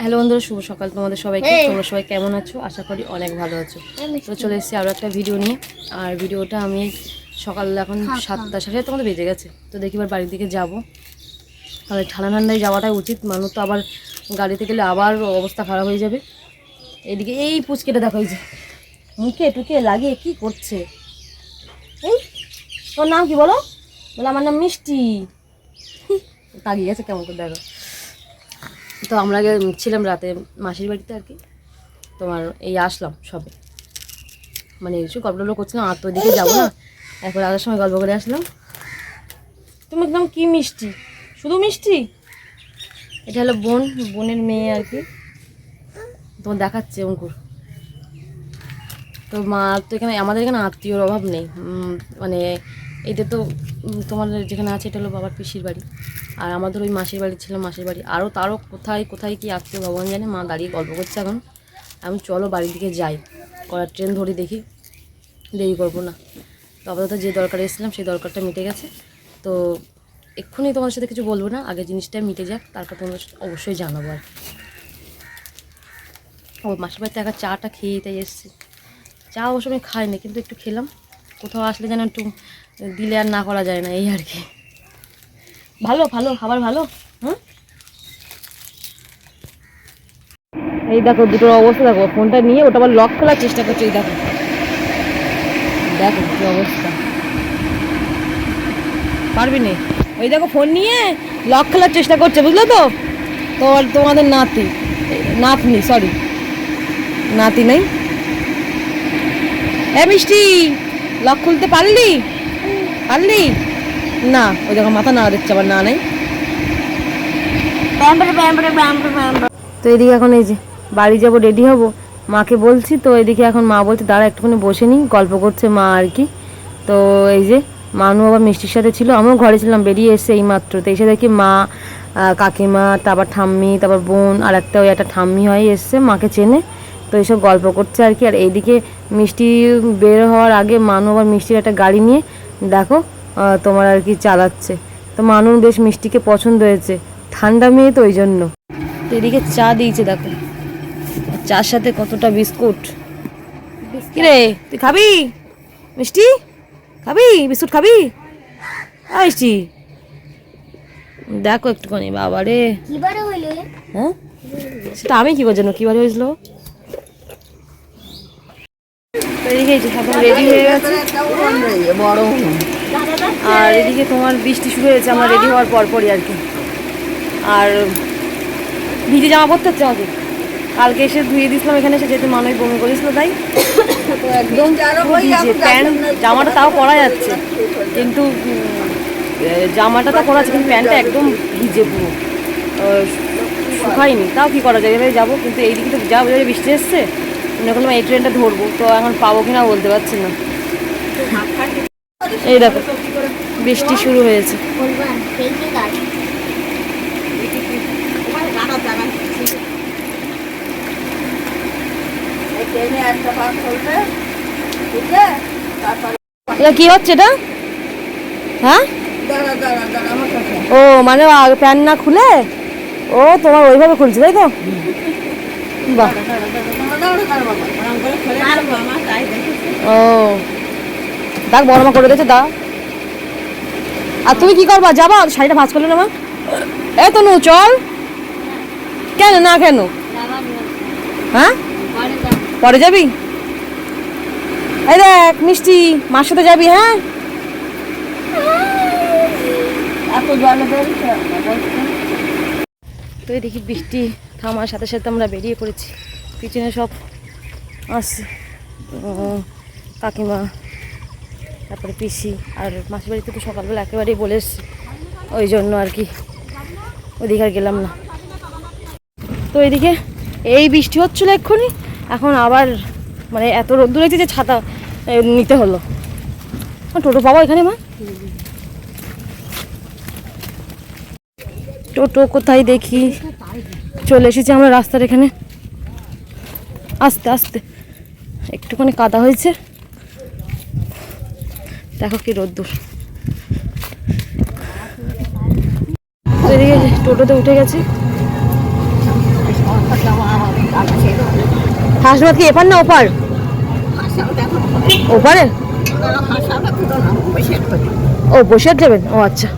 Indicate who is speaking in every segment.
Speaker 1: Hello বন্ধুরা শুভ সকাল তোমাদের সবাইকে। তোমরা সবাই কেমন আছো? আশা করি অনেক ভালো আছো। তো চলে এসেছি আরও একটা ভিডিও নিয়ে। আর ভিডিওটা আমি সকাল এখন সাতটা। সাড়ে মতো বেজে গেছে। তো দেখি এবার বাড়ির দিকে যাব। তাহলে ঠান্ডা ঠান্ডায় যাওয়াটাই উচিত। মানুষ তো আবার গাড়িতে গেলে আবার অবস্থা খারাপ হয়ে যাবে। এদিকে এই পুচকেটা দেখো যে মুখে টুকে লাগিয়ে কি করছে? এই তোর নাম কি বলো? বলে আমার নাম মিষ্টি। তাগিয়ে গেছে কেমন করে দেখো। তো আমরা আগে ছিলাম রাতে মাসির বাড়িতে আর কি। তোমার এই আসলাম সবে। মানে কিছু গল্প টল্প করছিলাম আর তো ওইদিকে যাব না। এখন রাতের সময় গল্প করে আসলাম। তুমি একদম কি মিষ্টি? শুধু মিষ্টি? এটা হলো বোন বোনের মেয়ে আর কি। তোমার দেখাচ্ছে অঙ্কুর। তো মা তো এখানে আমাদের এখানে আত্মীয়র অভাব নেই। মানে এটা তো তোমার যেখানে আছে এটা হলো বাবার পিসির বাড়ি। আর আমাদের ওই মাসির বাড়ি ছিল মাসির বাড়ি। আরও তারও কোথায় কোথায় কি আত্মীয় ভগবান জানে, মা দাঁড়িয়ে গল্প করছে এখন। আমি চলো বাড়ির দিকে যাই। করার ট্রেন ধরে দেখি, দেরি করব না। তো আপাতত যে দরকার এসেছিলাম, সেই দরকারটা মিটে গেছে। তো এক্ষুনি তোমার সাথে কিছু বলব না, আগে জিনিসটা মিটে যাক, তারপর তোমার অবশ্যই জানাব আর ও, মাসির বাড়িতে একা চাটা খেয়ে তাই এসেছি। চা অবশ্য আমি খাইনি, কিন্তু একটু খেলাম। কোথাও আসলে যেন একটু দিলে আর না করা যায় না, এই আর কি। ভালো ভালো, খাবার ভালো হ্যাঁ এই দেখো, দুটোর অবস্থা দেখো, ফোনটা নিয়ে ওটা আবার লক খোলার চেষ্টা করছে, এই দেখো। দেখো কি অবস্থা। পারবি নি? ওই দেখো, ফোন নিয়ে লক খোলার চেষ্টা করছে, বুঝলো তো? তোমার তোমাদের নাতি, নাতনি সরি নাতি নেই। হ্যাঁ মিষ্টি! লক খুলতে পারলি? পারলি? না ওই দেখো মাথা না দিচ্ছে আবার না নেই। তো এদিকে এখন এই যে বাড়ি যাব রেডি হব। মাকে বলছি তো এদিকে এখন মা বলছে দাঁড়া একটুখানি বসে নিই গল্প করছে মা আর কি। তো এই যে মানু আবার মিষ্টির সাথে ছিল আমিও ঘরে ছিলাম বেরিয়ে এসে এই মাত্র তো এসে দেখি মা কাকিমা তারপর ঠাম্মি তারপর বোন আর একটা ওই একটা ঠাম্মি হয়ে এসছে মাকে চেনে। তো এইসব গল্প করছে আর কি। আর এইদিকে মিষ্টি বের হওয়ার আগে মানু আবার মিষ্টির একটা গাড়ি নিয়ে দেখো তোমার আর কি চালাচ্ছে। তো মানুর বেশ মিষ্টিকে পছন্দ হয়েছে। ঠান্ডা মেয়ে তো ওই জন্য তো এদিকে চা দিয়েছে দেখো। চার সাথে কতটা বিস্কুট? কিরে তুই খাবি? মিষ্টি? খাবি? বিস্কুট খাবি? মিষ্টি। দেখো একটুখানি বাবা রে হ্যাঁ? সেটা আমি কি জানো কীভাবে হয়েছিল? এদিকে এখন রেডি হয়ে গেছে। আর এদিকে তোমার বৃষ্টি শুরু হয়েছে আমার রেডি হওয়ার পরপরই আর কি। আর ভিজে জামা পরতে হচ্ছে আমাকে। কালকে এসে ধুয়ে দিয়েছিলাম এখানে এসে যেহেতু মানুষ বমি করেছিল তাই। একদম প্যান্ট জামাটা তাও পরা যাচ্ছে। কিন্তু জামাটা তো পরা আছে কিন্তু প্যান্টটা একদম ভিজে পুরো। শুকায়নি তাও কি করা যায়? এভাবে যাব কিন্তু এইদিকে তো যা বোঝা যায় বৃষ্টি এসছে এখন এই ট্রেনটা ধরবো, তো এখন পাবো কিনা বলতে পারছি না। এই দেখো, বৃষ্টি শুরু হয়েছে। এটা কি হচ্ছে এটা? হ্যাঁ? ও মানে প্যান না খুলে? ও, তোমার ওইভাবে খুলছে, তাই তো? বাহ। ও। দাগ বড় মা করে দিয়েছে দা। আর তুমি কি করবা? যাবা? শাড়িটা ভাজ করলে না মা এ তো নু চল। কেন? না কেন? হ্যাঁ? পরে যাবি? এই দেখ মিষ্টি মার সাথে যাবি হ্যাঁ? তো এই দেখি বৃষ্টি। থামার সাথে সাথে আমরা বেরিয়ে পড়েছি। পিছনে সব আসছে কাকিমা, তারপরে পিসি আর মাসির বাড়িতে তো সকালবেলা একেবারেই বলে এসছি। ওই জন্য আর কি। ওইদিকে আর গেলাম না। তো এদিকে এই বৃষ্টি হচ্ছিল এক্ষুনি। এখন আবার মানে এত রোদ্দুর হয়েছে যে ছাতা নিতে হলো। টোটো পাবো এখানে, মা? টোটো কোথায় দেখি? চলে এসেছি আমরা রাস্তার এখানে। আস্তে আস্তে। একটুখানি কাদা হয়েছে। দেখো কি রোদ্দুর। এদিকে টোটোতে উঠে গেছি। হাসপাত কি এপার না ওপার? ওপারে? ও বসে যাবেন ও আচ্ছা।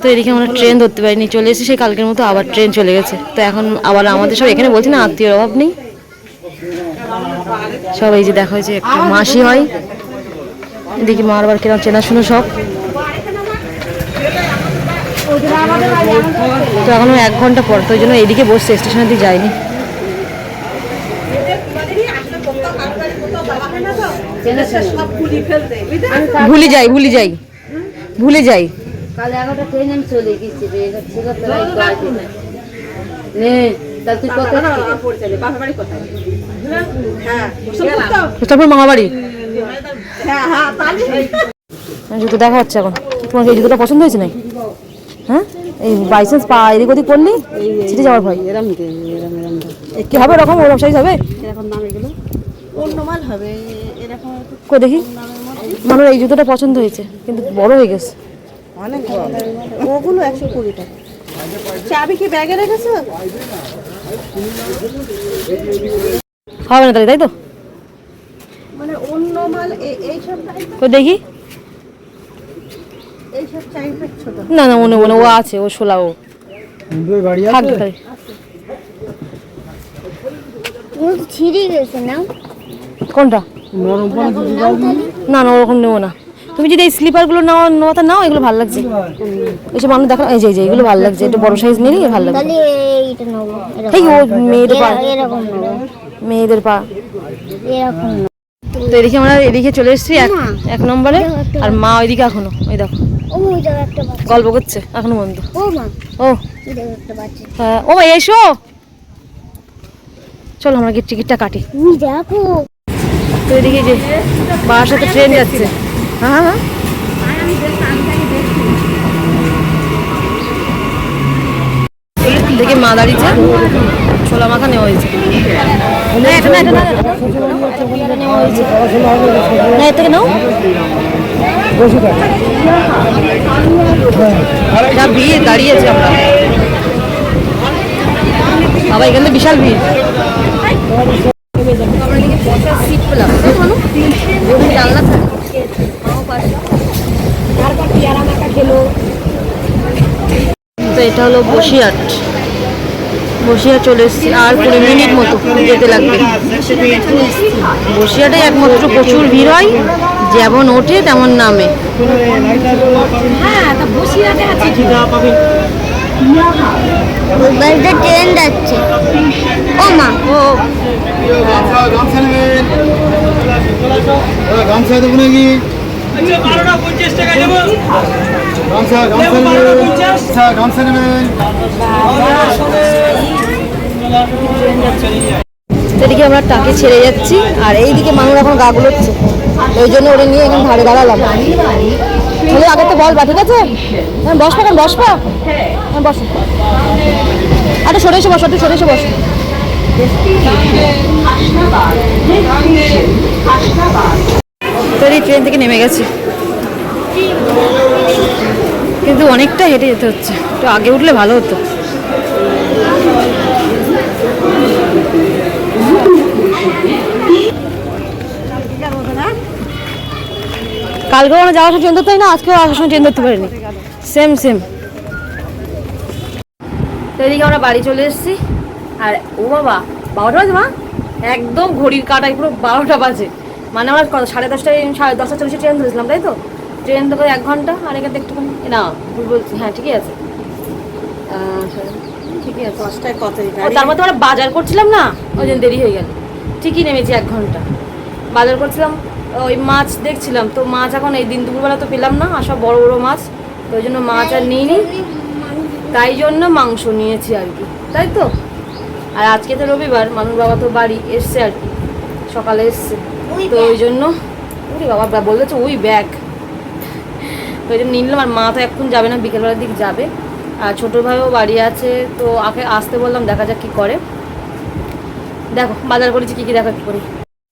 Speaker 1: তো এদিকে আমরা ট্রেন ধরতে পারিনি চলে এসেছি সেই কালকের মতো আবার ট্রেন চলে গেছে। তো এখন আবার আমাদের সব এখানে বলছি না আত্মীয়র অভাব নেই। সব এই যে দেখা হয়েছে একটা মাসি হয়। এদিকে মার আবার কেনা চেনাশুনো সব। তো এখনও এক ঘণ্টা পর তো ওই জন্য এইদিকে বসছে স্টেশনের দিকে যায়নি। ভুলে যাই ভুলে যাই। ভুলে যাই।
Speaker 2: কাল এগারোটা ট্রেন আমি চলে গেছি রে ছিল তুই কত
Speaker 1: তারপর জুতো দেখা হচ্ছে এখন। তোমার এই জুতোটা পছন্দ হয়েছে হ্যাঁ? এই বাইসেন্স পা এদিক ওদিক করলি ছিটে যাওয়ার ভয়। কি হবে ওরকম ওরকম সাইজ হবে? দেখি। মানুষ এই জুতোটা পছন্দ হয়েছে কিন্তু বড় হয়ে গেছে।
Speaker 3: অনেক বড়। ওগুলো একশো কুড়ি টাকা। চাবি কি ব্যাগে রেখেছো?
Speaker 1: হবে না তাহলে তাই তো?
Speaker 3: মানে অন্য মাল
Speaker 1: দেখি। না না মনে মনে ও আছে ও শোলা ও। থাকবে তাই
Speaker 4: তুমি ছিঁড়ে গেছে না
Speaker 1: কোনটা? না না ওরকম নেব না। তুমি যদি এই স্লিপারগুলো নাও নেওয়াটা নাও এগুলো ভালো লাগছে। এসব মানুষ দেখো এই যে যে এগুলো ভালো লাগছে। একটু বড় সাইজ নিলেই ভালো
Speaker 4: নেব
Speaker 1: এই ও মেয়েদের পা। মেয়েদের পা। তো এদিকে আমরা এদিকে চলে এসেছি এক এক নম্বরে। আর মা ওইদিকে এখনও ওই দেখো। গল্প করছে এখনও বন্ধু।
Speaker 4: ও
Speaker 1: হ্যাঁ, ও ভাই এসো। চলো আমরা গিয়ে টিকিটটা কাটি।
Speaker 4: দেখো।
Speaker 1: তো এদিকে যে বাবার ট্রেন যাচ্ছে। হ্যাঁ হ্যাঁ। দেখি মা দাঁড়িয়েছে। ছোলা মাখা নেওয়া হয়েছে। নাও। যা ভিড় দাঁড়িয়েছে আমরা। বাবা, এখানে বিশাল ভিড়। আমরা এদিকে বসার সিট পেলাম। তাই তো, জানলা থাকে। মাও পাশে। তো এটা হলো বসিরহাট বসিরহাট চলে এসেছি। আর কুড়ি মিনিট মতো যেতে লাগবে। বসিরহাটে একমাত্র প্রচুর ভিড় হয়। যেমন ওঠে তেমন নামে।
Speaker 4: বাড়িতে ট্রেন যাচ্ছে ও মা।
Speaker 1: ও এদিকে আমরা টাকে ছেড়ে যাচ্ছি, আর এইদিকে মানুষ এখন গা গুলোচ্ছে। ওই জন্য ওরা নিয়ে এখন ধারে দাঁড়ালাম। বলে আগে তো বলবা ঠিক আছে? হ্যাঁ বসবা কেন? বসবা? হ্যাঁ বসো। আরে সরে এসে, বসো একটু সরে এসে, বসো। এই ট্রেন থেকে নেমে গেছি। কিন্তু অনেকটা হেঁটে যেতে হচ্ছে। একটু আগে উঠলে ভালো হতো। কালকে আমরা যাওয়ার সময় ট্রেন ধরতে না আজকেও আসার সময় ট্রেন ধরতে পারিনি। সেম সেম তো এদিকে আমরা বাড়ি চলে এসেছি। আর ও বাবা বারোটা বাজে মা? একদম ঘড়ির কাটাই পুরো বারোটা বাজে। মানে আমার কত সাড়ে দশটায় সাড়ে দশটা চল্লিশে ট্রেন ধরেছিলাম তাই তো? ট্রেন তো এক ঘণ্টা আর এখানে একটুখানি না ভুল বলছি হ্যাঁ ঠিকই আছে। ঠিকই আছে।
Speaker 3: দশটায় কতই
Speaker 1: তার মধ্যে আমরা বাজার করছিলাম না? ওই জন্য দেরি হয়ে গেল। ঠিকই নেমেছি এক ঘণ্টা। বাজার করছিলাম ওই মাছ দেখছিলাম। তো মাছ এখন এই দিন দুপুরবেলা তো পেলাম না আর সব বড় বড় মাছ। তো ওই জন্য মাছ আর নিইনি। তাই জন্য মাংস নিয়েছি আর কি। তাই তো? আর আজকে তো রবিবার মানুষ বাবা তো বাড়ি এসছে আর কি সকালে এসছে। তো ওই জন্য ওরে বাবা বা- বলেছে ওই ব্যাগ। তো ওই জন্য নিলাম আর মা তো এখন যাবে না বিকেলবেলার দিক যাবে। আর ছোটো ভাইও বাড়ি আছে তো আগে আসতে বললাম দেখা যাক কী করে। দেখো বাজার করেছি কী কী দেখা কী করি।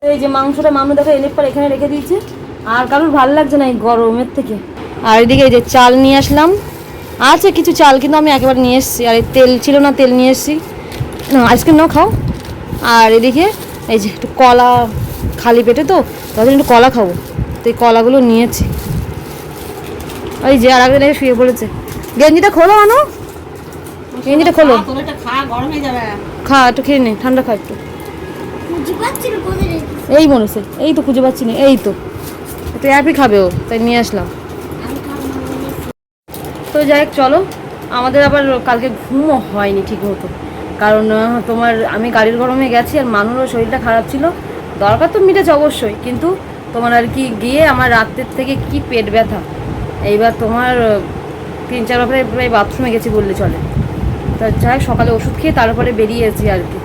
Speaker 1: এই যে মাংসটা মামু দেখো এলে পর এখানে রেখে দিয়েছে। আর কারোর ভালো লাগছে না এই গরমের থেকে। আর এদিকে এই যে চাল নিয়ে আসলাম। আছে কিছু চাল কিন্তু আমি একেবারে নিয়ে এসেছি। আর এই তেল ছিল না তেল নিয়ে এসেছি। আইসক্রিম নাও খাও। আর এদিকে এই যে একটু কলা খালি পেটে তো তার জন্য একটু কলা খাব। তো এই কলাগুলো নিয়েছি। ওই যে আর এসে শুয়ে পড়েছে। গেঞ্জিটা খোলো আনো। গেঞ্জিটা খোলো।
Speaker 3: খা গরম হয়ে যাবে।
Speaker 1: খা একটু খেয়ে নে ঠান্ডা খা একটু। এই মনে হচ্ছে এই তো খুঁজে পাচ্ছি না এই তো। একটু অ্যাপই খাবে ও তাই নিয়ে আসলাম। তো যাই হোক চলো। আমাদের আবার কালকে ঘুমও হয়নি ঠিক মতো। কারণ তোমার আমি গাড়ির গরমে গেছি আর মানুষেরও শরীরটা খারাপ ছিল। দরকার তো মিটেছে অবশ্যই, কিন্তু তোমার আর কি গিয়ে আমার রাত্রের থেকে কি পেট ব্যথা। এইবার তোমার তিন চার প্রায় প্রায় বাথরুমে গেছি বললে চলে। তা যাই সকালে ওষুধ খেয়ে তারপরে বেরিয়েছি আর কি।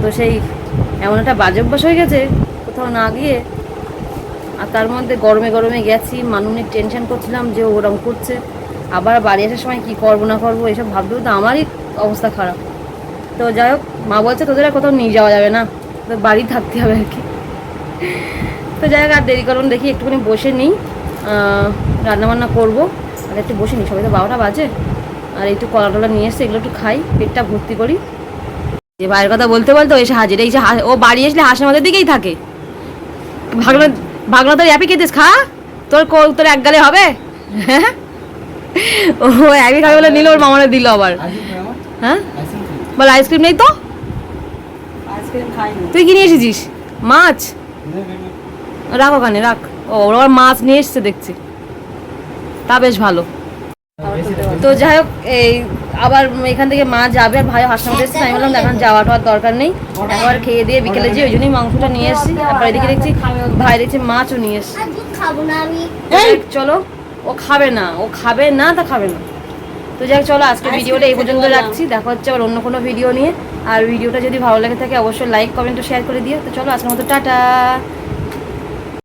Speaker 1: তো সেই এমন একটা বাজে অভ্যাস হয়ে গেছে, কোথাও না গিয়ে। আর তার মধ্যে গরমে গরমে গেছি মানুষের টেনশন করছিলাম যে ওরম করছে। আবার বাড়ি আসার সময় কি করব না করব, এসব ভাবলেও তো আমারই অবস্থা খারাপ। তো যাই হোক মা বলছে তোদের আর কোথাও নিয়ে যাওয়া যাবে না তো বাড়ি থাকতে হবে আর কি। তো যাই হোক আর দেরি করুন দেখি একটুখানি বসে নিই রান্নাবান্না করব। আর একটু বসে নিই সবাই তো বারোটা বাজে। আর একটু কলা টলা নিয়ে এসছে এগুলো একটু খাই পেটটা ভর্তি করি। যে ভাইয়ের কথা বলতে বলতে এসে হাজির এই যে ও বাড়ি আসলে হাসের আমাদের দিকেই থাকে। ভাগনা ভাগনা তোর অ্যাপে খেতিস খা। তোর তোর এক গালে হবে? হ্যাঁ? ও অ্যাপি খাবে বলে নিল ওর মামারে দিল আবার। হ্যাঁ? বল আইসক্রিম নেই তো?
Speaker 3: আইসক্রিম খাইনি।
Speaker 1: তুই কি নিয়ে এসেছিস? মাছ? রাখ ওখানে রাখ। ও ওর আবার মাছ নিয়ে এসছে দেখছি। তা বেশ ভালো। তো যাই হোক এই আবার এখান থেকে মা যাবে আর ভাই হাসনামতে এসছে আমি বললাম এখন যাওয়া টাওয়ার দরকার নেই। একবার খেয়ে দিয়ে বিকেলে যে ওই জন্যই মাংসটা নিয়ে এসেছি। তারপর এদিকে দেখছি ভাই দেখছি মাছও নিয়ে এসছে।
Speaker 4: আর দুধ খাব না আমি
Speaker 1: যাই হোক, চলো। ও খাবে না ও খাবে না তা খাবে না। তো যাই চলো আজকে ভিডিওটা এই পর্যন্ত রাখছি। দেখা হচ্ছে আবার অন্য কোনো ভিডিও নিয়ে। আর ভিডিওটা যদি ভালো লাগে থাকে অবশ্যই লাইক কমেন্ট শেয়ার করে দিও। তো চলো আজকের মতো টাটা।